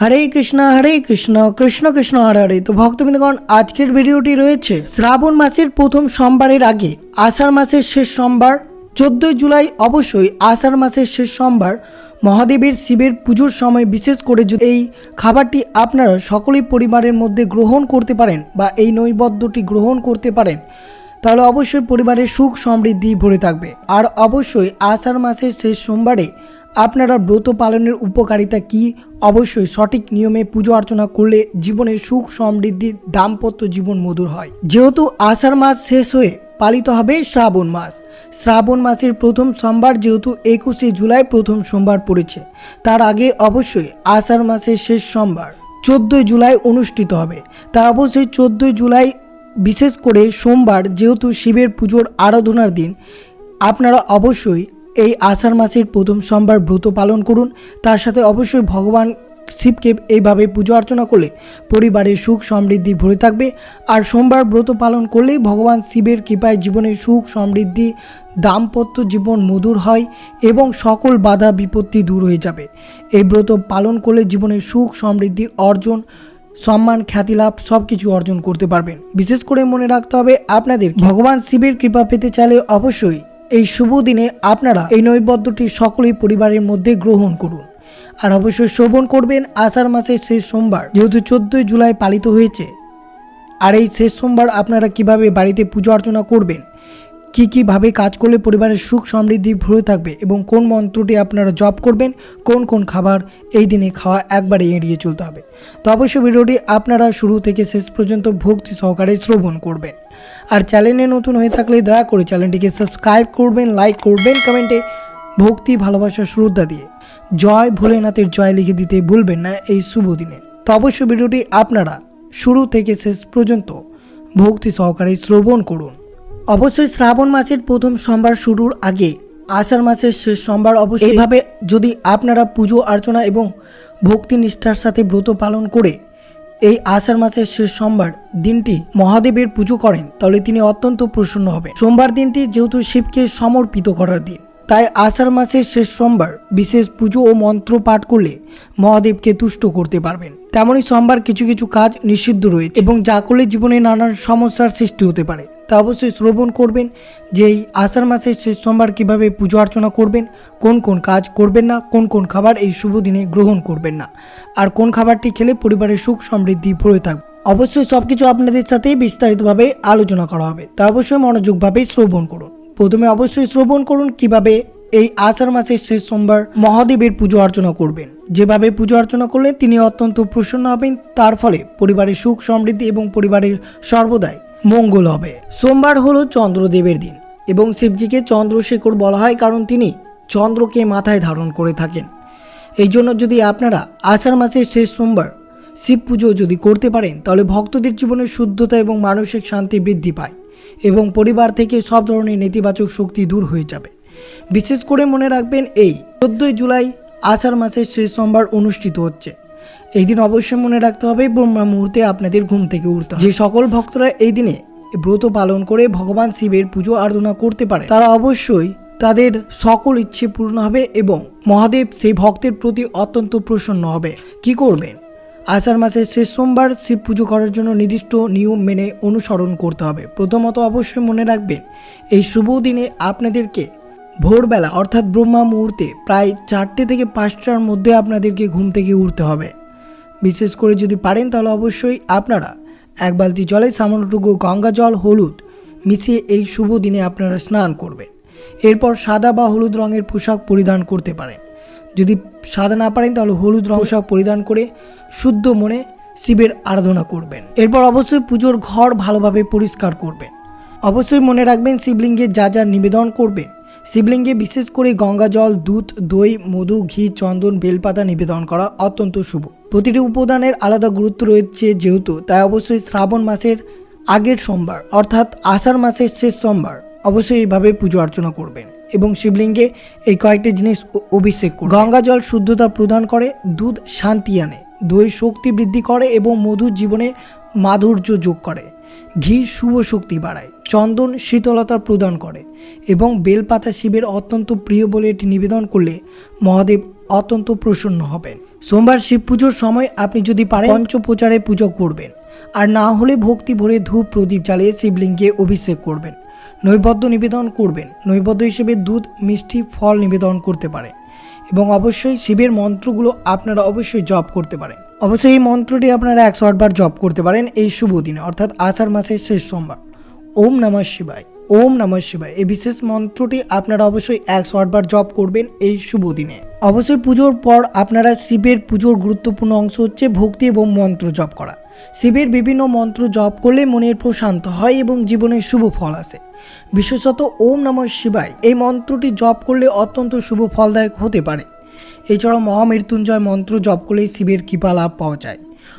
হরে কৃষ্ণ হরে কৃষ্ণ কৃষ্ণ কৃষ্ণ, হরে হরে। তো ভক্তবৃন্দগণ, আজকের ভিডিওটি রয়েছে শ্রাবণ মাসের প্রথম সোমবারের আগে, আষাঢ় মাসের শেষ সোমবার, চোদ্দোই জুলাই অবশ্যই আষাঢ় মাসের শেষ সোমবার, মহাদেবের শিবের পুজোর সময় বিশেষ করে যদি এই খাবারটি আপনারা সকলেই পরিবারের মধ্যে গ্রহণ করতে পারেন বা এই নৈবদ্যটি গ্রহণ করতে পারেন, তাহলে অবশ্যই পরিবারের সুখ সমৃদ্ধি ভরে থাকবে। আর অবশ্যই আষাঢ় মাসের শেষ সোমবারে আপনারা ব্রত পালনের উপকারিতা কি? অবশ্যই সঠিক নিয়মে পুজো অর্চনা করলে জীবনে সুখ সমৃদ্ধি, দাম্পত্য জীবন মধুর হয়। যেহেতু আষাঢ় মাস শেষ হয়ে পালিত হবে শ্রাবণ মাস। শ্রাবণ মাসের প্রথম সোমবার যেহেতু একুশে জুলাই প্রথম সোমবার পড়েছে, তার আগে অবশ্যই আষাঢ় মাসের শেষ সোমবার, চোদ্দোই জুলাই অনুষ্ঠিত হবে। তা অবশ্যই চোদ্দোই জুলাই বিশেষ করে সোমবার যেহেতু শিবের পুজোর আরাধনার দিন, আপনারা অবশ্যই এই আষাঢ় মাসের প্রথম সোমবার ব্রত পালন করুন। তার সাথে অবশ্যই ভগবান শিবকে এইভাবে পুজো অর্চনা করলে পরিবারে সুখ সমৃদ্ধি ভরে থাকবে। আর সোমবার ব্রত পালন করলেই ভগবান শিবের কৃপায় জীবনের সুখ সমৃদ্ধি, দাম্পত্য জীবন মধুর হয় এবং সকল বাধা বিপত্তি দূর হয়ে যাবে। এই ব্রত পালন করলে জীবনে সুখ সমৃদ্ধি অর্জন, সম্মান খ্যাতি লাভ সব কিছু অর্জন করতে পারবেন। বিশেষ করে মনে রাখতে হবে, আপনাদের ভগবান শিবের কৃপা পেতে চাইলে অবশ্যই এই শুভ দিনে আপনারা এই নৈবদ্যটি সকলেই পরিবারের মধ্যে গ্রহণ করুন। আর অবশ্যই শ্রবণ করবেন আষাঢ় মাসের শেষ সোমবার, যেহেতু চোদ্দই জুলাই পালিত হয়েছে। আর এই শেষ সোমবার আপনারা কীভাবে বাড়িতে পুজো অর্চনা করবেন? কি কীভাবে কাজ করলে পরিবারের সুখ সমৃদ্ধি ভরে থাকবে? এবং কোন মন্ত্রটি আপনারা জপ করবেন? কোন কোন খাবার এই দিনে খাওয়া একবারে এড়িয়ে চলতে হবে। তো অবশ্যই ভিডিওটি আপনারা শুরু থেকে শেষ পর্যন্ত ভক্তি সহকারে শ্রবণ করবেন। আর চ্যানেলে নতুন হয়ে থাকলে দয়া করে চ্যানেলটিকে সাবস্ক্রাইব করবেন লাইক করবেন কমেন্টে ভক্তি ভালোবাসা শ্রদ্ধা দিয়ে জয় ভোলেনাথের জয় লিখে দিতে ভুলবেন না এই শুভ দিনে। তো অবশ্যই ভিডিওটি আপনারা শুরু থেকে শেষ পর্যন্ত ভক্তি সহকারে শ্রবণ করুন। অবশ্যই শ্রাবণ মাসের প্রথম সোমবার শুরুর আগে আষাঢ় মাসের শেষ সোমবার অবশ্যই এইভাবে যদি আপনারা পুজো অর্চনা এবং ভক্তি নিষ্ঠার সাথে ব্রত পালন করে এই আষাঢ় মাসের শেষ সোমবার দিনটি মহাদেবের পুজো করেন, তাহলে তিনি অত্যন্ত প্রসন্ন হবেন। সোমবার দিনটি যেহেতু শিবকে সমর্পিত করার দিন, তাই আষাঢ় মাসের শেষ সোমবার বিশেষ পুজো ও মন্ত্র পাঠ করলে মহাদেবকে তুষ্ট করতে পারবেন। তেমনই সোমবার কিছু কিছু কাজ নিষিদ্ধ রয়েছে এবং যা করলে জীবনে নানান সমস্যার সৃষ্টি হতে পারে। তা অবশ্যই শ্রবণ করবেন। যে এই আষাঢ় মাসের শেষ সোমবার কীভাবে পুজো অর্চনা করবেন, কোন কোন কাজ করবেন না, কোন কোন খাবার এই শুভ দিনে গ্রহণ করবেন না। আর কোন খাবারটি খেলে পরিবারের সুখ সমৃদ্ধি ভরে থাকবে। অবশ্যই সব কিছু আপনাদের সাথে বিস্তারিতভাবে আলোচনা করা হবে। তা অবশ্যই মনোযোগভাবে শ্রবণ করুন। প্রথমে অবশ্যই শ্রবণ করুন কীভাবে এই আষাঢ় মাসের শেষ সোমবার মহাদেবের পুজো অর্চনা করবেন। যেভাবে পুজো অর্চনা করলে তিনি অত্যন্ত প্রসন্ন হবেন, তার ফলে পরিবারের সুখ সমৃদ্ধি এবং পরিবারের সর্বদাই মঙ্গল হবে। সোমবার হলো চন্দ্রদেবের দিন এবং শিবজিকে চন্দ্রশেখর বলা হয় কারণ তিনি চন্দ্রকে মাথায় ধারণ করে থাকেন। এই জন্য যদি আপনারা আষাঢ় মাসের শেষ সোমবার শিব পুজো যদি করতে পারেন, তাহলে ভক্তদের জীবনে শুদ্ধতা এবং মানসিক শান্তি বৃদ্ধি পায় এবং পরিবার থেকে সব ধরনের নেতিবাচক শক্তি দূর হয়ে যাবে। বিশেষ করে মনে রাখবেন এই চোদ্দোই জুলাই আষাঢ় মাসের শেষ সোমবার অনুষ্ঠিত হচ্ছে। এই দিন অবশ্যই মনে রাখতে হবে ব্রহ্মা মুহূর্তে আপনাদের ঘুম থেকে উঠতে। যে সকল ভক্তরা এই দিনে ব্রত পালন করে ভগবান শিবের পুজো আরাধনা করতে পারে, তারা অবশ্যই তাদের সকল ইচ্ছে পূর্ণ হবে এবং মহাদেব সেই ভক্তের প্রতি অত্যন্ত প্রসন্ন হবে। কি করবেন? আষাঢ় মাসের শেষ সোমবার শিব পুজো করার জন্য নির্দিষ্ট নিয়ম মেনে অনুসরণ করতে হবে। প্রথমত অবশ্যই মনে রাখবেন, এই শুভ দিনে আপনাদেরকে ভোরবেলা, অর্থাৎ ব্রহ্মা মুহূর্তে প্রায় চারটে থেকে পাঁচটার মধ্যে আপনাদেরকে ঘুম থেকে উঠতে হবে। বিশেষ করে যদি পারেন তাহলে অবশ্যই আপনারা এক বালতি জলে সামান্যটুকু গঙ্গা জল, হলুদ মিশিয়ে এই শুভ দিনে আপনারা স্নান করবেন। এরপর সাদা বা হলুদ রঙের পোশাক পরিধান করতে পারেন। যদি সাদা না পারেন তাহলে হলুদ রং পোশাক পরিধান করে শুদ্ধ মনে শিবের আরাধনা করবেন। এরপর অবশ্যই পুজোর ঘর ভালোভাবে পরিষ্কার করবেন। অবশ্যই মনে রাখবেন শিবলিঙ্গে যা যা নিবেদন করবেন শিবলিঙ্গে বিশেষ করে গঙ্গা জল, দুধ, দই, মধু, ঘি, চন্দন, বেলপাতা নিবেদন করা অত্যন্ত শুভ। প্রতিটি উপাদানের আলাদা গুরুত্ব রয়েছে যেহেতু, তাই অবশ্যই শ্রাবণ মাসের আগের সোমবার, অর্থাৎ আষাঢ় মাসের শেষ সোমবার, অবশ্যই এইভাবে পুজো অর্চনা করবেন এবং শিবলিঙ্গে এই কয়েকটি জিনিস অভিষেক করুন গঙ্গা জল শুদ্ধতা প্রদান করে, দুধ শান্তি আনে, দই শক্তি বৃদ্ধি করে এবং মধু জীবনে মাধুর্য যোগ করে। ঘি শুভ শক্তি বাড়ায়, চন্দন শীতলতা প্রদান করে এবং বেলপাতা শিবের অত্যন্ত প্রিয় বলে এটি নিবেদন করলে মহাদেব অত্যন্ত প্রসন্ন হবেন। সোমবার শিব পুজোর সময় আপনি যদি পারেন পঞ্চপ্রচারে পুজো করবেন, আর না হলে ভক্তি ভরে ধূপ প্রদীপ জ্বালিয়ে শিবলিঙ্গে অভিষেক করবেন। নৈবদ্য নিবেদন করবেন। নৈবদ্য হিসেবে দুধ, মিষ্টি, ফল নিবেদন করতে পারেন। এবং অবশ্যই শিবের মন্ত্রগুলো আপনারা অবশ্যই জপ করতে পারেন। অবশ্যই এই মন্ত্রটি আপনারা একশো আটবার জপ করতে পারেন এই শুভ দিনে, অর্থাৎ আষাঢ় মাসের শেষ সোমবার। ওম নমঃ শিবায়, ওম নমঃ শিবায়। এই বিশেষ মন্ত্রটি আপনারা অবশ্যই একশো আটবার জপ করবেন এই শুভ দিনে। অবশ্যই পুজোর পর আপনারা শিবের পুজোর গুরুত্বপূর্ণ অংশ হচ্ছে ভক্তি এবং মন্ত্র জপ করা। শিবের বিভিন্ন মন্ত্র জপ করলে মনের প্রশান্ত হয় এবং জীবনে শুভ ফল আসে। বিশেষত ওম নমঃ শিবায় এই মন্ত্রটি জপ করলে অত্যন্ত শুভ ফলদায়ক হতে পারে। এছাড়াও মহামৃত্যুঞ্জয় মন্ত্র জপ করলে শিবের কৃপা লাভ পাওয়া যায়।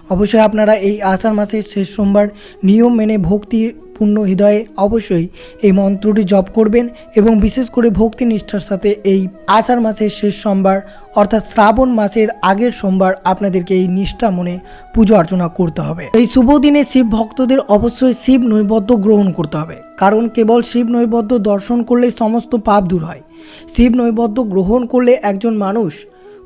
অবশ্যই আপনারা এই আষাঢ় মাসের শেষ সোমবার নিয়ম মেনে ভক্তি পূর্ণ হৃদয়ে অবশ্যই এই মন্ত্রটি জপ করবেন এবং বিশেষ করে ভক্তি নিষ্ঠার সাথে এই আষাঢ় মাসের শেষ সোমবার অর্থাৎ শ্রাবণ মাসের আগের সোমবার আপনাদেরকে এই নিষ্ঠা মনে পুজো অর্চনা করতে হবে। এই শুভ দিনে শিব ভক্তদের অবশ্যই শিব নৈবদ্য গ্রহণ করতে হবে। কারণ কেবল শিব নৈবদ্য দর্শন করলে সমস্ত পাপ দূর হয়। শিব নৈবদ্য গ্রহণ করলে একজন মানুষ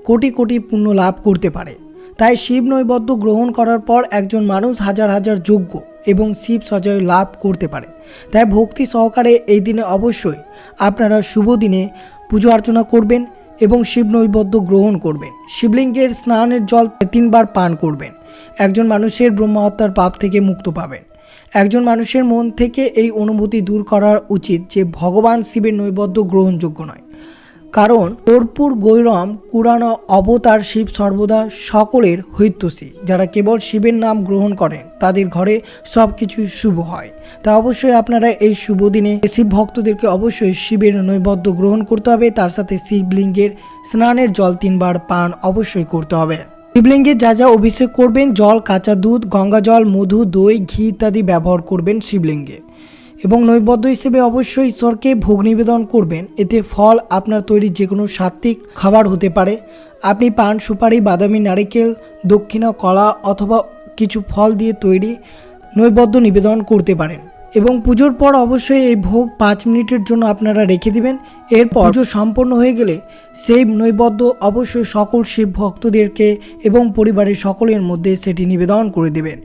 কোটি কোটি পুণ্য লাভ করতে পারে। তাই শিব নৈবদ্য গ্রহণ করার পর একজন মানুষ হাজার হাজার যোগ্য। এবং শিব সজয় লাভ করতে পারে। তাই ভক্তি সহকারে এই দিনে অবশ্যই আপনারা শুভ দিনে পুজো অর্চনা করবেন এবং শিব নৈবদ্য গ্রহণ করবেন। শিবলিঙ্গের স্নানের জল তিনবার পান করবেন। একজন মানুষের ব্রহ্মহত্যার পাপ থেকে মুক্ত পাবেন। একজন মানুষের মন থেকে এই অনুভূতি দূর করা উচিত যে ভগবান শিবের নৈবদ্য গ্রহণযোগ্য নয়। কারণ কর্পূর গৈরম কুরানো অবতার শিব সর্বদা সকলের হৈত্যসী, যারা কেবল শিবের নাম গ্রহণ করেন, তাদের ঘরে সব কিছুই শুভ হয়। তা অবশ্যই আপনারা এই শুভ দিনে শিব ভক্তদেরকে অবশ্যই শিবের নৈবদ্য গ্রহণ করতে হবে, তার সাথে শিবলিঙ্গের স্নানের জল তিনবার পান অবশ্যই করতে হবে। শিবলিঙ্গে যা যা অভিষেক করবেন, জল, কাঁচা দুধ, গঙ্গা জল, মধু, দই, ঘি ইত্যাদি ব্যবহার করবেন শিবলিঙ্গে। এবং নৈবদ্য হিসেবে অবশ্যই ঈশ্বরকে ভোগ নিবেদন করবেন। এতে ফল আপনার তৈরি যে কোনো সাত্ত্বিক খাবার হতে পারে। আপনি পান সুপারি, বাদামি, নারিকেল, দক্ষিণা, কলা অথবা কিছু ফল দিয়ে তৈরি নৈবদ্য নিবেদন করতে পারেন। এবং পুজোর পর অবশ্যই এই ভোগ পাঁচ মিনিটের জন্য আপনারা রেখে দিবেন। এরপর পুজো সম্পন্ন হয়ে গেলে সেই নৈবদ্য অবশ্যই সকল শিব ভক্তদেরকে এবং পরিবারের সকলের মধ্যে সেটি নিবেদন করে দেবেন।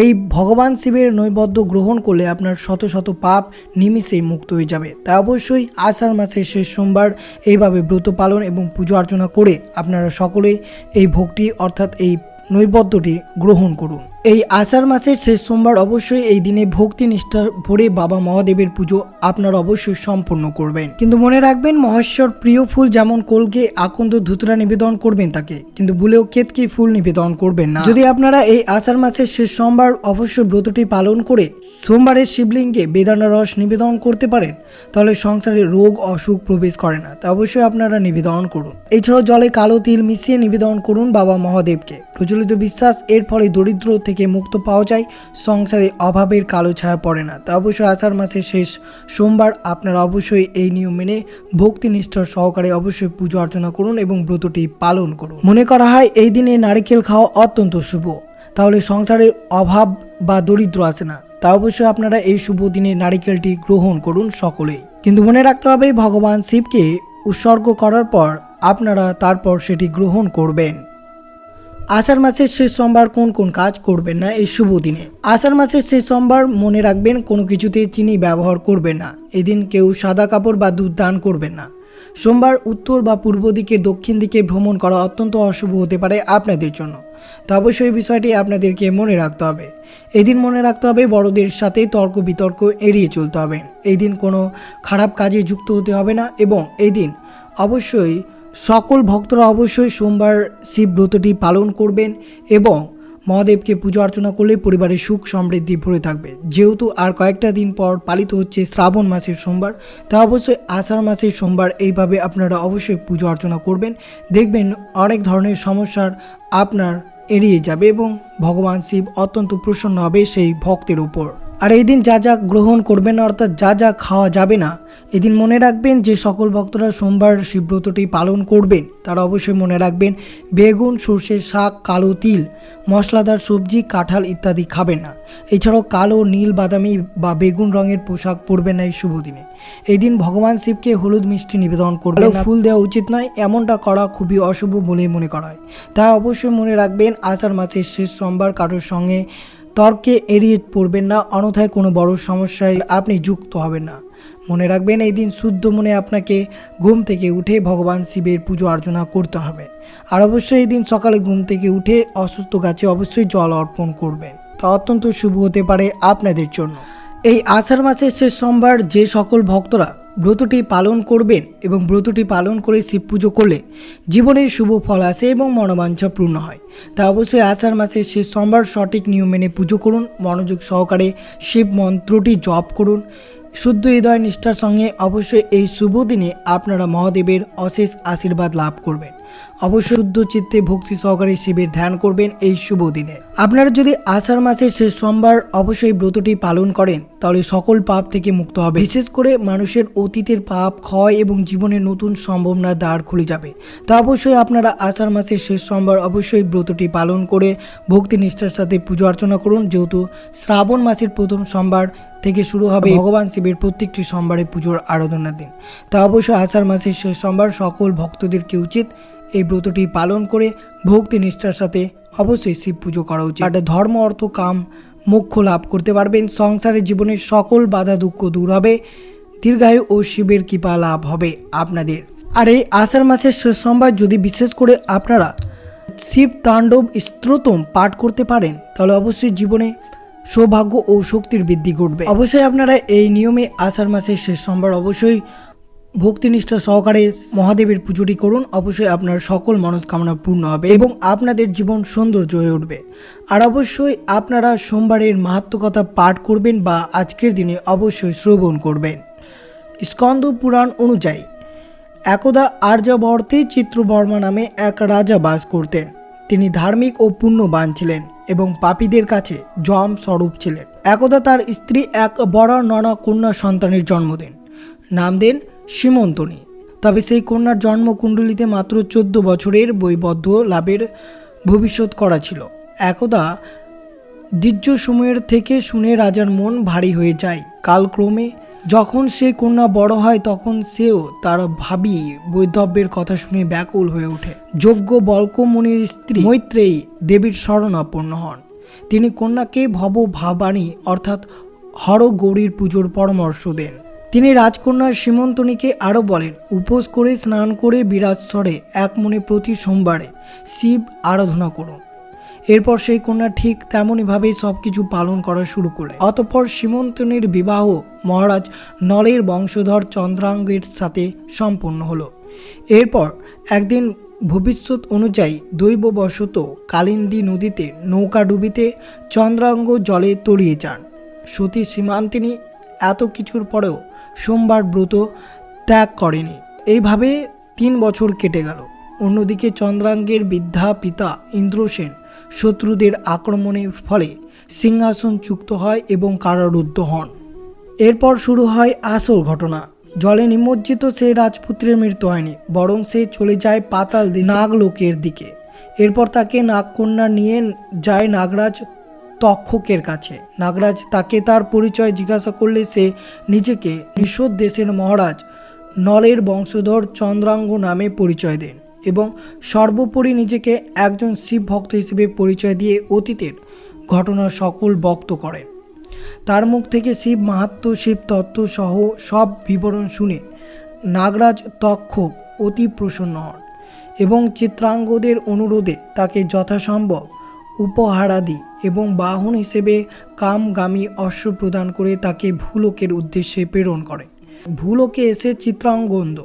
এই ভগবান শিবের নৈবদ্য গ্রহণ করলে আপনার শত শত পাপ নিমিষেই মুক্ত হয়ে যাবে। তাই অবশ্যই আষাঢ় মাসের শেষ সোমবার এইভাবে ব্রত পালন এবং পুজো অর্চনা করে আপনারা সকলেই এই ভক্তি অর্থাৎ এই নৈবদ্যটি গ্রহণ করুন। এই আষাঢ় মাসের শেষ সোমবার অবশ্যই এই দিনে ভক্তি নিষ্ঠা ভরে বাবা মহাদেবের পুজো আপনারা অবশ্যই সম্পন্ন করবেন। কিন্তু মনে রাখবেন, মহেশ্বর প্রিয় ফুল যেমন কোলকে আকন্দ ধুতরা নিবেদন করবেন তাকে, কিন্তু ভুলেও কেতকি ফুল নিবেদন করবেন না। যদি আপনারা এই আষাঢ় মাসের শেষ সোমবার অবশ্যই ব্রতটি পালন করে সোমবারের শিবলিঙ্গে বেদানা রস নিবেদন করতে পারেন, তাহলে সংসারে রোগ, অসুখ প্রবেশ করে না। তা অবশ্যই আপনারা নিবেদন করুন। এছাড়াও জলে কালো তিল মিশিয়ে নিবেদন করুন বাবা মহাদেবকে। প্রচলিত বিশ্বাস, এর ফলে দরিদ্র থেকে মুক্ত পাওয়া যায়, সংসারে অভাবের কালো ছায়া পড়ে না। তা অবশ্যই আষাঢ় মাসের শেষ সোমবার আপনারা অবশ্যই এই নিয়ম মেনে ভক্তি নিষ্ঠার সহকারে অবশ্যই পুজো অর্চনা করুন এবং ব্রতটি পালন করুন। মনে করা হয়, এই দিনে নারিকেল খাওয়া অত্যন্ত শুভ। তাহলে সংসারের অভাব বা দরিদ্র আসে না। তা অবশ্যই আপনারা এই শুভ দিনে নারিকেলটি গ্রহণ করুন সকলেই। কিন্তু মনে রাখতে হবে, ভগবান শিবকে উৎসর্গ করার পর আপনারা তারপর সেটি গ্রহণ করবেন। আষাঢ় মাসের শেষ সোমবার কোন কোন কাজ করবেন না এই শুভ দিনে? আষাঢ় মাসের শেষ সোমবার মনে রাখবেন কোনো কিছুতে চিনি ব্যবহার করবেন না। এদিন কেউ সাদা কাপড় বা দুধ দান করবেন না। সোমবার উত্তর বা পূর্ব দিকে দক্ষিণ দিকে ভ্রমণ করা অত্যন্ত অশুভ হতে পারে আপনাদের জন্য। তো অবশ্যই বিষয়টি আপনাদেরকে মনে রাখতে হবে। এদিন মনে রাখতে হবে বড়দের সাথে তর্ক বিতর্ক এড়িয়ে চলতে হবে। এই দিন কোনো খারাপ কাজে যুক্ত হতে হবে না এবং এই দিন অবশ্যই সকল ভক্তরা অবশ্যই সোমবার শিব ব্রতটি পালন করবেন এবং মহাদেবকে পুজো অর্চনা করলে পরিবারের সুখ সমৃদ্ধি ভরে থাকবে। যেহেতু আর কয়েকটা দিন পর পালিত হচ্ছে শ্রাবণ মাসের সোমবার তা অবশ্যই আষাঢ় মাসের সোমবার এইভাবে আপনারা অবশ্যই পুজো অর্চনা করবেন। দেখবেন অনেক ধরনের সমস্যার আপনার এড়িয়ে যাবে এবং ভগবান শিব অত্যন্ত প্রসন্ন হবে সেই ভক্তের উপর। আর এই দিন যা যা গ্রহণ করবেন, অর্থাৎ যা যা খাওয়া যাবে না এদিন মনে রাখবেন যে সকল ভক্তরা সোমবার শিবব্রতটি পালন করবেন। তারা অবশ্যই মনে রাখবেন, বেগুন সর্ষের শাক, কালো তিল, মশলাদার সবজি, কাঁঠাল ইত্যাদি খাবেন না। এছাড়াও কালো, নীল, বাদামি বা বেগুন রঙের পোশাক পরবেন না এই শুভ দিনে। এই দিন ভগবান শিবকে হলুদ মিষ্টি নিবেদন করবেন। ফুল দেওয়া উচিত নয়, এমনটা করা খুবই অশুভ বলে মনে করা হয়। তাই অবশ্যই মনে রাখবেন, আষাঢ় মাসের শেষ সোমবার কারোর সঙ্গে তর্কে এড়িয়ে পড়বেন না। অন্যথায় কোনো বড় সমস্যায় আপনি যুক্ত হবেন না। মনে রাখবেন, এই দিন শুদ্ধ মনে আপনাকে ঘুম থেকে উঠে ভগবান শিবের পুজো অর্চনা করতে হবে। আর অবশ্যই এই দিন সকালে ঘুম থেকে উঠে অসুস্থ গাছে অবশ্যই জল অর্পণ করবেন। তা অত্যন্ত শুভ হতে পারে আপনাদের জন্য। এই আষাঢ় মাসের শেষ সোমবার যে সকল ভক্তরা ব্রতটি পালন করবেন এবং ব্রতটি পালন করে শিব পুজো করলে জীবনে শুভ ফল আসে এবং মনোবাঞ্ছা পূর্ণ হয়। তা অবশ্যই আষাঢ় মাসের শেষ সোমবার সঠিক নিয়ম মেনে পুজো করুন, মনোযোগ সহকারে শিব মন্ত্রটি জপ করুন শুদ্ধ হৃদয় নিষ্ঠার সঙ্গে অবশ্যই এই শুভ দিনে আপনারা মহাদেবের অশেষ আশীর্বাদ লাভ করবেন। অবশ্যই শুদ্ধ চিত্তে ভক্তি সহকারে শিবের ধ্যান করবেন এই শুভ দিনে। আপনারা যদি আষাঢ় মাসের শেষ সোমবার অবশ্যই ব্রতটি পালন করেন, তাহলে সকল পাপ থেকে মুক্ত হবে। বিশেষ করে মানুষের অতীতের পাপ, ক্ষয় এবং জীবনের নতুন সম্ভাবনার দ্বার খুলে যাবে। তা অবশ্যই আপনারা আষাঢ় মাসের শেষ সোমবার অবশ্যই ব্রতটি পালন করে ভক্তি নিষ্ঠার সাথে পুজো অর্চনা করুন। যেহেতু শ্রাবণ মাসের প্রথম সোমবার থেকে শুরু হবে ভগবান শিবের প্রত্যেকটি সোমবারে পুজোর আরাধনার দিন। তা অবশ্যই আষাঢ় মাসের শেষ সোমবার সকল ভক্তদেরকে উচিত এই ব্রতটি পালন করে ভক্তি নিষ্ঠার সাথে অবশ্যই শিব পুজো করা উচিত। আর ধর্ম, অর্থ, কাম, মোক্ষ লাভ করতে পারবেন। সংসারে জীবনের সকল বাধা, দুঃখ দূর হবে। দীর্ঘায়ু ও শিবের কৃপা লাভ হবে আপনাদের। আর এই আষাঢ় মাসের শেষ সোমবার যদি বিশেষ করে আপনারা শিব তাণ্ডব স্ত্রোতম পাঠ করতে পারেন, তাহলে অবশ্যই জীবনে সৌভাগ্য ও শক্তির বৃদ্ধি ঘটবে। অবশ্যই আপনারা এই নিয়মে আষাঢ় মাসের শেষ সোমবার অবশ্যই ভক্তিনিষ্ঠা সহকারে মহাদেবের পুজোটি করুন। অবশ্যই আপনার সকল মনস্কামনা পূর্ণ হবে এবং আপনাদের জীবন সৌন্দর্য হয়ে উঠবে। আর অবশ্যই আপনারা সোমবারের মাহাত্মকতা পাঠ করবেন বা আজকের দিনে অবশ্যই শ্রবণ করবেন। স্কন্দ পুরাণ অনুযায়ী, একদা আর্যাবর্তে চিত্রবর্মা নামে এক রাজা বাস করতেন। তিনি ধার্মিক ও পুণ্যবান ছিলেন এবং পাপীদের কাছে জম স্বরূপ ছিলেন। একদা তার স্ত্রী এক বড় ননা কন্যা সন্তানের জন্ম দেন নাম দেন সীমন্তনী। তবে সেই কন্যার জন্মকুণ্ডলিতে মাত্র চোদ্দ বছরের বৈবদ্ধ লাভের ভবিষ্যৎ করা ছিল। একদা দীর্ঘ সময়ের থেকে শুনে রাজার মন ভারী হয়ে যায়। কালক্রমে যখন সে কন্যা বড় হয়, তখন সেও তার ভাবি বৈধব্যের কথা শুনে ব্যাকুল হয়ে ওঠে। যোগ্য বল্ক মুনির স্ত্রী মৈত্রেয়ী দেবীর শরণাপন্ন হন। তিনি কন্যাকে ভব ভাবানী অর্থাৎ হর গৌরীর পুজোর পরামর্শ দেন। তিনি রাজকন্যা সীমন্তনীকে আরও বলেন, উপোস করে, স্নান করে, বিরাজ স্তরে, এক মনে প্রতি সোমবারে শিব আরাধনা করুন। এরপর সেই কন্যা ঠিক তেমনইভাবেই সব কিছু পালন করা শুরু করে। অতপর সীমন্তনের বিবাহ মহারাজ নলের বংশধর চন্দ্রাঙ্গের সাথে সম্পন্ন হলো। এরপর একদিন ভবিষ্যৎ অনুযায়ী দৈববশত কালিন্দী নদীতে নৌকা ডুবিতে চন্দ্রাঙ্গ জলে তলিয়ে যান। সতী সীমান্তিনী এত কিছুর পরেও সোমবার ব্রত ত্যাগ করেনি। এইভাবে তিন বছর কেটে গেল। অন্যদিকে চন্দ্রাঙ্গের বৃদ্ধা পিতা ইন্দ্রসেন শত্রুদের আক্রমণের ফলে সিংহাসন চুক্ত হয় এবং কারারুদ্ধ হন। এরপর শুরু হয় আসল ঘটনা। জলে নিমজ্জিত সে রাজপুত্রের মৃত্যু হয়নি, বরং সে চলে যায় পাতাল নাগলোকের দিকে। এরপর তাকে নাগকন্যা নিয়ে যায় নাগরাজ তক্ষকের কাছে। নাগরাজ তাকে তার পরিচয় জিজ্ঞাসা করলে সে নিজেকে নিষদ দেশের মহারাজ নলের বংশধর চন্দ্রাঙ্গ নামে পরিচয় দেন এবং সর্বোপরি নিজেকে একজন শিব ভক্ত হিসেবে পরিচয় দিয়ে অতীতের ঘটনার সকল বক্ত করেন। তার মুখ থেকে শিব মাহাত্ম, শিব তত্ত্ব সহ সব বিবরণ শুনে নাগরাজ তক্ষক অতি প্রসন্ন হন এবং চিত্রাঙ্গদের অনুরোধে তাকে যথাসম্ভব উপহারাদি এবং বাহন হিসেবে কামগামী অশ্ব প্রদান করে তাকে ভূলোকের উদ্দেশ্যে প্রেরণ করে। ভূলোকে এসে চিত্রাঙ্গন্দ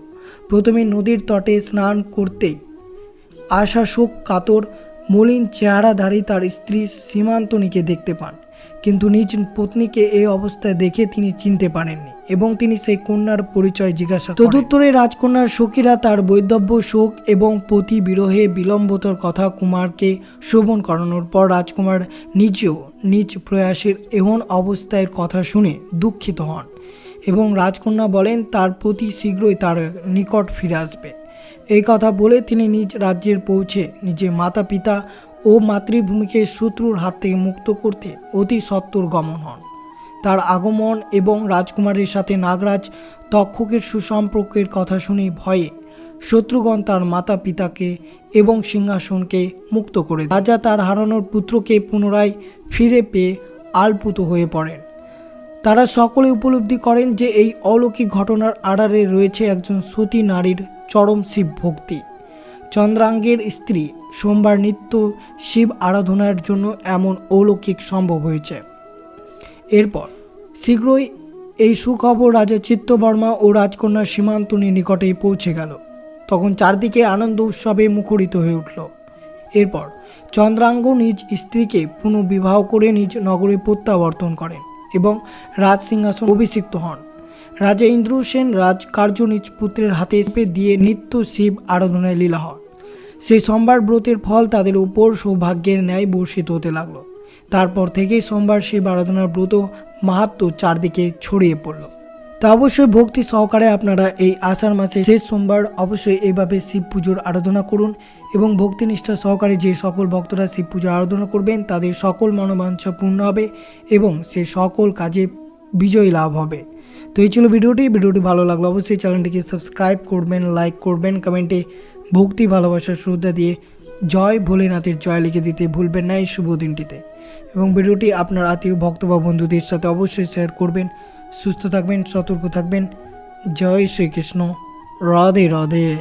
প্রথমে নদীর তটে স্নান করতেই আশা শোক কাতর, মলিন চেহারাধারী তার স্ত্রী সীমান্তনীকে দেখতে পান। কিন্তু নিজ পত্নীকে এই অবস্থায় দেখে তিনি চিনতে পারেননি এবং তিনি সেই কন্যার পরিচয় জিজ্ঞাসা। তদুত্তরে রাজকন্যার সখীরা তার বৈধব্য, শোক এবং পতি বিরহে বিলম্বতর কথা কুমারকে শ্রবণ করানোর পর রাজকুমার নিজেও নিজ প্রয়াসের এমন অবস্থায় কথা শুনে দুঃখিত হন এবং রাজকন্যা বলেন, তার প্রতি শীঘ্রই তার নিকট ফিরে আসবে এই কথা বলে তিনি নিজ রাজ্যের পৌঁছে নিজের মাতা পিতা ও মাতৃভূমিকে শত্রুর হাত থেকে মুক্ত করতে অতি সত্বর গমন হন। তার আগমন এবং রাজকুমারের সাথে নাগরাজ তক্ষকের সুসম্পর্কের কথা শুনে ভয়ে শত্রুগণ তার মাতা পিতাকে এবং সিংহাসনকে মুক্ত করে রাজা তার হারানোর পুত্রকে পুনরায় ফিরে পেয়ে আলপুত হয়ে পড়েন। তারা সকলে উপলব্ধি করেন যে এই অলৌকিক ঘটনার আড়ালে রয়েছে একজন সতী নারীর চরম শিব ভক্তি। চন্দ্রাঙ্গের স্ত্রী সোমবার নিত্য শিব আরাধনার জন্য এমন অলৌকিক সম্ভব হয়েছে। এরপর, শীঘ্রই এই সুখবর রাজা চিত্তবর্মা ও রাজকন্যা সীমান্তনীর নিকটেই পৌঁছে গেল। তখন চারদিকে আনন্দ উৎসবে মুখরিত হয়ে উঠল। এরপর, চন্দ্রাঙ্গ নিজ স্ত্রীকে পুনর্বিবাহ করে নিজ নগরে প্রত্যাবর্তন করেন এবং রাজ সিংহাসন অভিষিক্ত হন। রাজা ইন্দ্রসেন রাজ কার্য নিজ পুত্রের হাতে দিয়ে নিত্য শিব আরাধনায় লীলা হন সেই সোমবার ব্রতের ফল তাদের উপর সৌভাগ্যের ন্যায় বর্ষিত হতে লাগল। তারপর থেকেই সোমবার শিব আরাধনার ব্রত মাহাত্ম চারদিকে ছড়িয়ে পড়ল। তা অবশ্যই ভক্তি সহকারে আপনারা এই আষাঢ় মাসে শেষ সোমবার অবশ্যই এইভাবে শিব পুজোর আরাধনা করুন এবং ভক্তিনিষ্ঠা সহকারে যে সকল ভক্তরা শিব পুজোর আরাধনা করবেন তাদের সকল মনোবাঞ্ছা পূর্ণ হবে এবং সে সকল কাজে বিজয় লাভ হবে। তো এই ছিল ভিডিওটি। ভিডিওটি ভালো লাগল অবশ্যই চ্যানেলটিকে সাবস্ক্রাইব করবেন, লাইক করবেন, কমেন্টে ভক্তি ভালোবাসার শ্রদ্ধা দিয়ে জয় ভোলেনাথের জয় লিখে দিতে ভুলবেন না এই শুভ দিনটিতে। এবং ভিডিওটি আপনার আত্মীয়, ভক্ত বা বন্ধুদের সাথে অবশ্যই শেয়ার করবেন। সুস্থ থাকবেন, সতর্ক থাকবেন। জয় শ্রীকৃষ্ণ। রাধে রাধে।